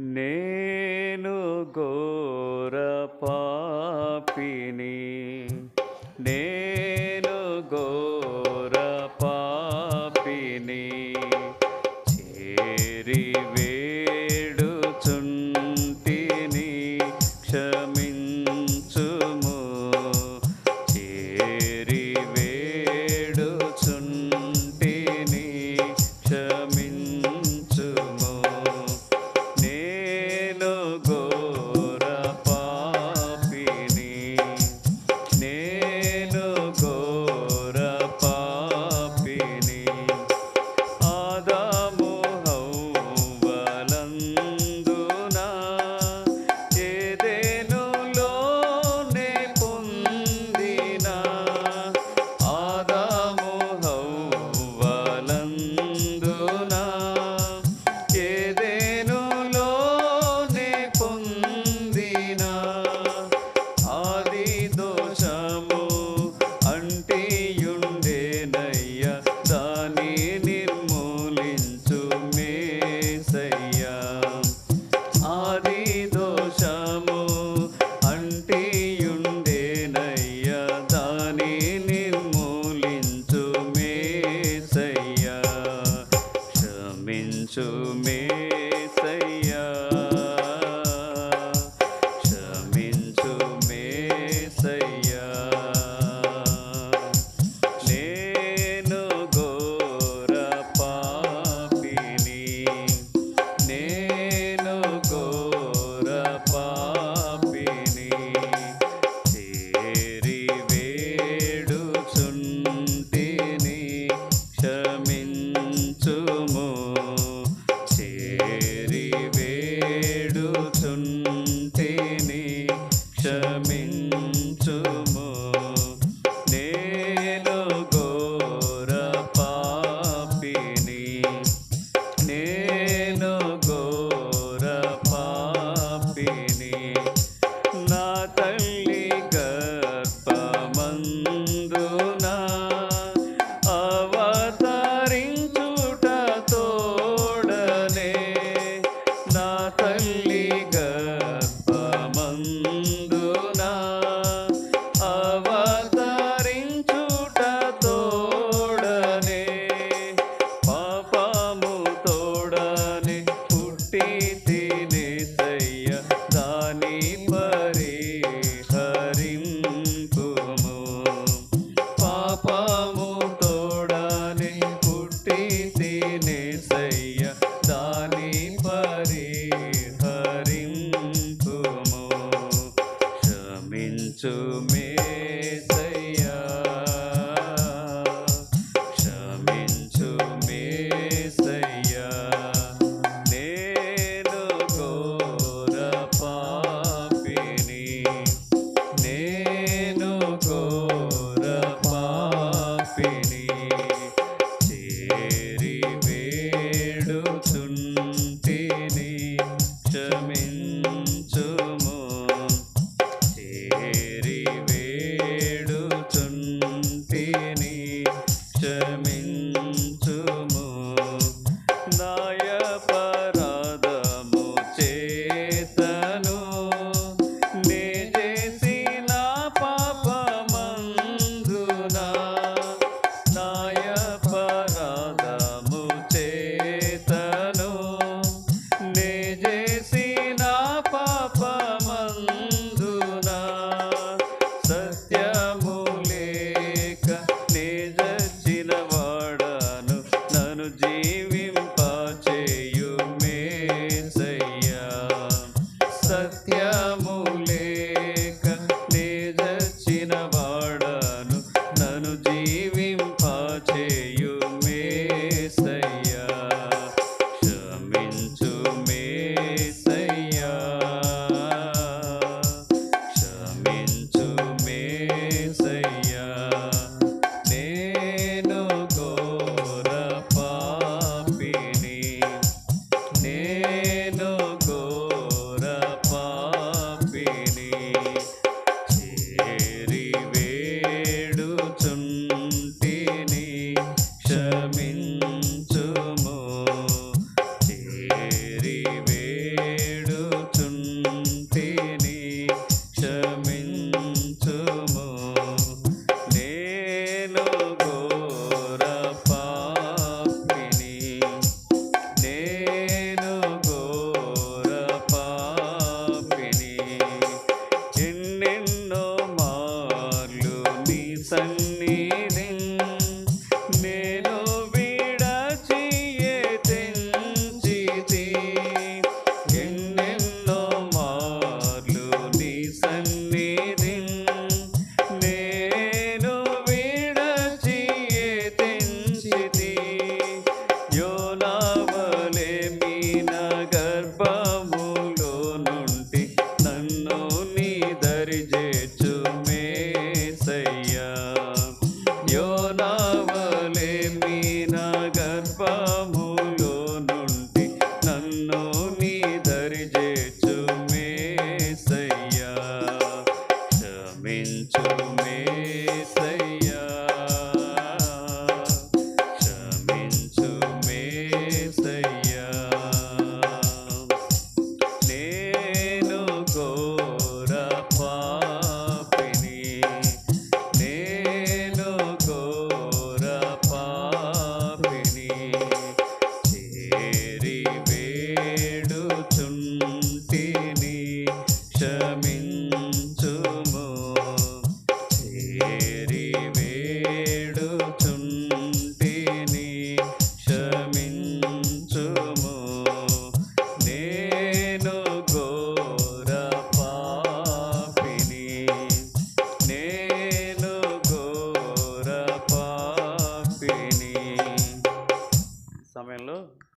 నేను ఘోర పాపిని. నేను ఘోర పాపిని. చేరి Oh. to me. చేసిరి. యోలావలే మీ గర్భములో నుండి నన్ను నీ దరి చేర్చు మేసయ్యా యోలావలే మీ గర్భములో నుండి నన్ను నీ దరి చేర్చు మే Yeah.